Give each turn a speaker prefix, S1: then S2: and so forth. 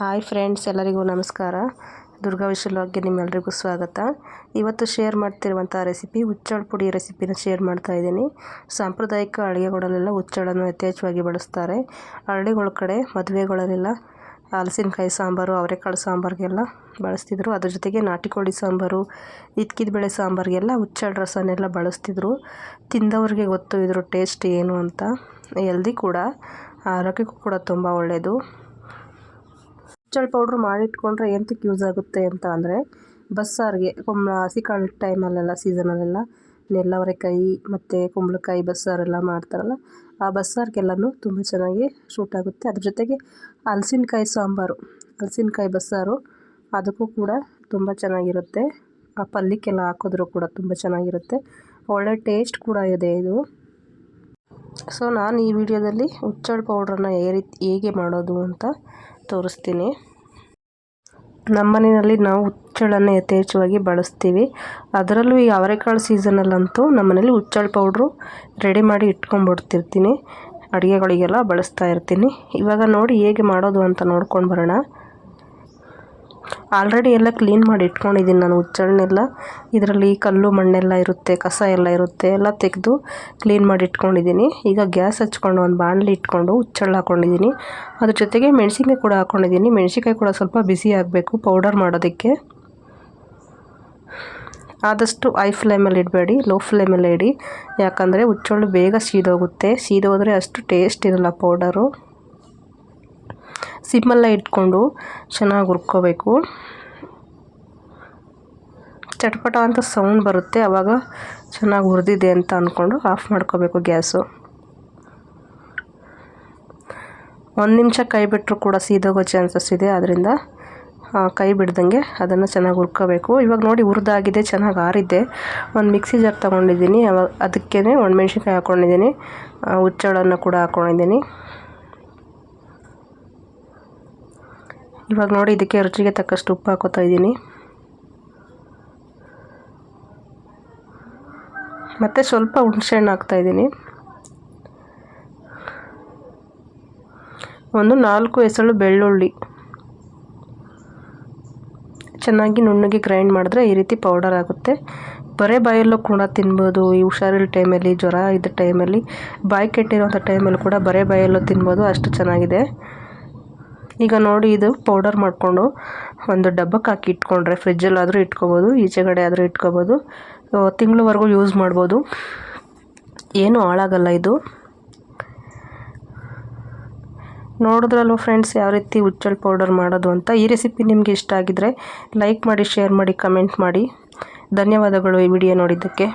S1: Hi friends, ಎಲ್ಲರಿಗೂ ನಮಸ್ಕಾರ. ದುರ್ಗಾ ವಿಶ್ವಲಾಗ್ಗೆ ನಿಮ್ಮೆಲ್ಲರಿಗೂ ಸ್ವಾಗತ. ಇವತ್ತು ಶೇರ್ ಮಾಡ್ತಿರುವಂಥ ರೆಸಿಪಿ ಹುಚ್ಚಳ ಪುಡಿ ರೆಸಿಪಿನ ಶೇರ್ ಮಾಡ್ತಾ ಇದ್ದೀನಿ. ಸಾಂಪ್ರದಾಯಿಕ ಅಡುಗೆಗಳಲ್ಲೆಲ್ಲ ಹುಚ್ಚಳನ್ನು ಯಥೇಚ್ಛವಾಗಿ ಬಳಸ್ತಾರೆ. ಹಳ್ಳಿಗಳ ಕಡೆ ಮದುವೆಗಳಲ್ಲೆಲ್ಲ ಹಲಸಿನಕಾಯಿ ಸಾಂಬಾರು, ಅವರೆಕಾಳು ಸಾಂಬಾರಿಗೆಲ್ಲ ಬಳಸ್ತಿದ್ರು. ಅದ್ರ ಜೊತೆಗೆ ನಾಟಿ ಕೋಳಿ ಸಾಂಬಾರು ಇದ್ಕಿದ ಬೇಳೆ ಸಾಂಬಾರಿಗೆಲ್ಲ ಹುಚ್ಚಳ ರಸನೆಲ್ಲ ಬಳಸ್ತಿದ್ರು. ತಿಂದವ್ರಿಗೆ ಗೊತ್ತು ಇದ್ರ ಟೇಸ್ಟ್ ಏನು ಅಂತ. ಎಲ್ದಿ ಕೂಡ, ಆರೋಗ್ಯಕ್ಕೂ ಕೂಡ ತುಂಬ ಒಳ್ಳೆಯದು ಹುಚ್ಚಳ ಪೌಡ್ರ್ ಮಾಡಿಟ್ಕೊಂಡ್ರೆ ಎಂತಕ್ಕೆ ಯೂಸ್ ಆಗುತ್ತೆ ಅಂತ ಅಂದರೆ ಬಸ್ಸಾರಿಗೆ ಕುಂಬಳ ಹಸಿಕಾಳು ಟೈಮಲ್ಲೆಲ್ಲ ಸೀಸನಲ್ಲೆಲ್ಲ ನೆಲ್ಲವರೆಕಾಯಿ ಮತ್ತು ಕುಂಬಳಕಾಯಿ ಬಸ್ಸಾರೆಲ್ಲ ಮಾಡ್ತಾರಲ್ಲ, ಆ ಬಸ್ಸಾರಿಗೆಲ್ಲನೂ ತುಂಬ ಚೆನ್ನಾಗಿ ಶೂಟ್ ಆಗುತ್ತೆ. ಅದ್ರ ಜೊತೆಗೆ ಹಲ್ಸಿನಕಾಯಿ ಸಾಂಬಾರು, ಹಲ್ಸಿನಕಾಯಿ ಬಸ್ಸಾರು ಅದಕ್ಕೂ ಕೂಡ ತುಂಬ ಚೆನ್ನಾಗಿರುತ್ತೆ. ಆ ಪಲ್ಯಕ್ಕೆಲ್ಲ ಹಾಕಿದ್ರೂ ಕೂಡ ತುಂಬ ಚೆನ್ನಾಗಿರುತ್ತೆ. ಒಳ್ಳೆ ಟೇಸ್ಟ್ ಕೂಡ ಇದೆ ಇದು. ಸೊ ನಾನು ಈ ವಿಡಿಯೋದಲ್ಲಿ ಹುಚ್ಚಳ ರೀತಿ ಹೇಗೆ ಮಾಡೋದು ಅಂತ ತೋರಿಸ್ತೀನಿ. ನಮ್ಮ ಮನೆಯಲ್ಲಿ ನಾವು ಹುಚ್ಚಳನ್ನು ಯಥೇಚ್ಛವಾಗಿ ಬಳಸ್ತೀವಿ. ಅದರಲ್ಲೂ ಈ ಅವರೆಕಾಳು ಸೀಸನಲ್ಲಂತೂ ನಮ್ಮ ಮನೇಲಿ ಹುಚ್ಚಳ ಪೌಡ್ರು ರೆಡಿ ಮಾಡಿ ಇಟ್ಕೊಂಡ್ಬಿಡ್ತಿರ್ತೀನಿ. ಅಡುಗೆಗಳಿಗೆಲ್ಲ ಬಳಸ್ತಾ ಇರ್ತೀನಿ. ಇವಾಗ ನೋಡಿ ಹೇಗೆ ಮಾಡೋದು ಅಂತ ನೋಡ್ಕೊಂಡು ಬರೋಣ. ಆಲ್ರೆಡಿ ಎಲ್ಲ ಕ್ಲೀನ್ ಮಾಡಿ ಇಟ್ಕೊಂಡಿದ್ದೀನಿ ನಾನು ಹುಚ್ಚಳನ್ನೆಲ್ಲ ಇದರಲ್ಲಿ ಕಲ್ಲು, ಮಣ್ಣೆಲ್ಲ ಇರುತ್ತೆ, ಕಸ ಎಲ್ಲ ಇರುತ್ತೆ, ಎಲ್ಲ ತೆಗೆದು ಕ್ಲೀನ್ ಮಾಡಿ ಇಟ್ಕೊಂಡಿದ್ದೀನಿ. ಈಗ ಗ್ಯಾಸ್ ಹಚ್ಕೊಂಡು ಒಂದು ಬಾಣಲಿ ಇಟ್ಕೊಂಡು ಉಚ್ಚಳ್ಳ ಹಾಕ್ಕೊಂಡಿದ್ದೀನಿ ಅದ್ರ ಜೊತೆಗೆ ಮೆಣಸಿನ್ಕಾಯಿ ಕೂಡ ಹಾಕ್ಕೊಂಡಿದ್ದೀನಿ ಮೆಣಸಿನ್ಕಾಯಿ ಕೂಡ ಸ್ವಲ್ಪ ಬಿಸಿ ಆಗಬೇಕು ಪೌಡರ್ ಮಾಡೋದಕ್ಕೆ. ಆದಷ್ಟು ಐ ಫ್ಲೇಮಲ್ಲಿ ಇಡಬೇಡಿ ಲೋ ಫ್ಲೇಮಲ್ಲಿ ಇಡಿ. ಯಾಕಂದರೆ ಹುಚ್ಚಳ್ಳು ಬೇಗ ಸೀದೋಗುತ್ತೆ. ಸೀದೋದ್ರೆ ಅಷ್ಟು ಟೇಸ್ಟ್ ಇರಲ್ಲ ಪೌಡರು ಸಿಮ್ಮಲ್ಲೇ ಇಟ್ಕೊಂಡು ಚೆನ್ನಾಗಿ ಹುರ್ಕೋಬೇಕು. ಚಟ್ಪಟ ಅಂತ ಸೌಂಡ್ ಬರುತ್ತೆ ಆವಾಗ ಚೆನ್ನಾಗಿ ಹುರಿದಿದೆ ಅಂತ ಅಂದ್ಕೊಂಡು ಆಫ್ ಮಾಡ್ಕೋಬೇಕು ಗ್ಯಾಸು. ಒಂದು ನಿಮಿಷ ಕೈ ಬಿಟ್ಟರು ಕೂಡ ಸೀದೋಗೋ ಚಾನ್ಸಸ್ ಇದೆ ಅದರಿಂದ ಕೈ ಬಿಡ್ದಂಗೆ ಅದನ್ನು ಚೆನ್ನಾಗಿ ಹುರ್ಕೋಬೇಕು. ಇವಾಗ ನೋಡಿ ಹುರಿದಾಗಿದೆ, ಚೆನ್ನಾಗಿ ಆರಿದ್ದೆ ಒಂದು ಮಿಕ್ಸಿ ಜಾರ್ ತೊಗೊಂಡಿದ್ದೀನಿ ಅವಾಗ ಅದಕ್ಕೇ ಒಣಮೆಣ್ಸಿನ್ಕಾಯಿ ಹಾಕ್ಕೊಂಡಿದ್ದೀನಿ ಹುಚ್ಚಳನ್ನು ಕೂಡ ಹಾಕ್ಕೊಂಡಿದ್ದೀನಿ ಇವಾಗ ನೋಡಿ, ಇದಕ್ಕೆ ರುಚಿಗೆ ತಕ್ಕಷ್ಟು ಉಪ್ಪು ಹಾಕೋತಾ ಇದ್ದೀನಿ. ಮತ್ತು ಸ್ವಲ್ಪ ಹುಣಸೆಹಣ್ಣು ಹಾಕ್ತಾಯಿದ್ದೀನಿ ಒಂದು ನಾಲ್ಕು ಎಸಳು ಬೆಳ್ಳುಳ್ಳಿ. ಚೆನ್ನಾಗಿ ನುಣ್ಣಗೆ ಗ್ರೈಂಡ್ ಮಾಡಿದ್ರೆ ಈ ರೀತಿ ಪೌಡರ್ ಆಗುತ್ತೆ. ಬರೇ ಬಾಯಲ್ಲೂ ಕೂಡ ತಿನ್ಬೋದು. ಈ ಹುಷಾರಿಲ್ಲ ಟೈಮಲ್ಲಿ, ಜ್ವರ ಇದ್ದ ಟೈಮಲ್ಲಿ, ಬಾಯಿ ಕೆಟ್ಟಿರೋಂಥ ಟೈಮಲ್ಲಿ ಕೂಡ ಬರೇ ಬಾಯಲ್ಲೂ ತಿನ್ಬೋದು. ಅಷ್ಟು ಚೆನ್ನಾಗಿದೆ. ಈಗ ನೋಡಿ ಇದು ಪೌಡರ್ ಮಾಡಿಕೊಂಡು ಒಂದು ಡಬ್ಬಕ್ಕೆ ಹಾಕಿ ಇಟ್ಕೊಂಡ್ರೆ ಫ್ರಿಜ್ಜಲ್ಲಾದರೂ ಇಟ್ಕೊಬೋದು ಈಚೆಗಡೆ ಆದರೂ ಇಟ್ಕೋಬೋದು ತಿಂಗಳವರೆಗೂ ಯೂಸ್ ಮಾಡ್ಬೋದು. ಏನೂ ಹಾಳಾಗಲ್ಲ ಇದು. ನೋಡಿದ್ರಲ್ವ ಫ್ರೆಂಡ್ಸ್ ಯಾವ ರೀತಿ ಹುಚ್ಚಲ್ ಪೌಡರ್ ಮಾಡೋದು ಅಂತ? ಈ ರೆಸಿಪಿ ನಿಮಗೆ ಇಷ್ಟ ಆಗಿದ್ರೆ ಲೈಕ್ ಮಾಡಿ ಶೇರ್ ಮಾಡಿ ಕಮೆಂಟ್ ಮಾಡಿ. ಧನ್ಯವಾದಗಳು ಈ ವಿಡಿಯೋ ನೋಡಿದ್ದಕ್ಕೆ.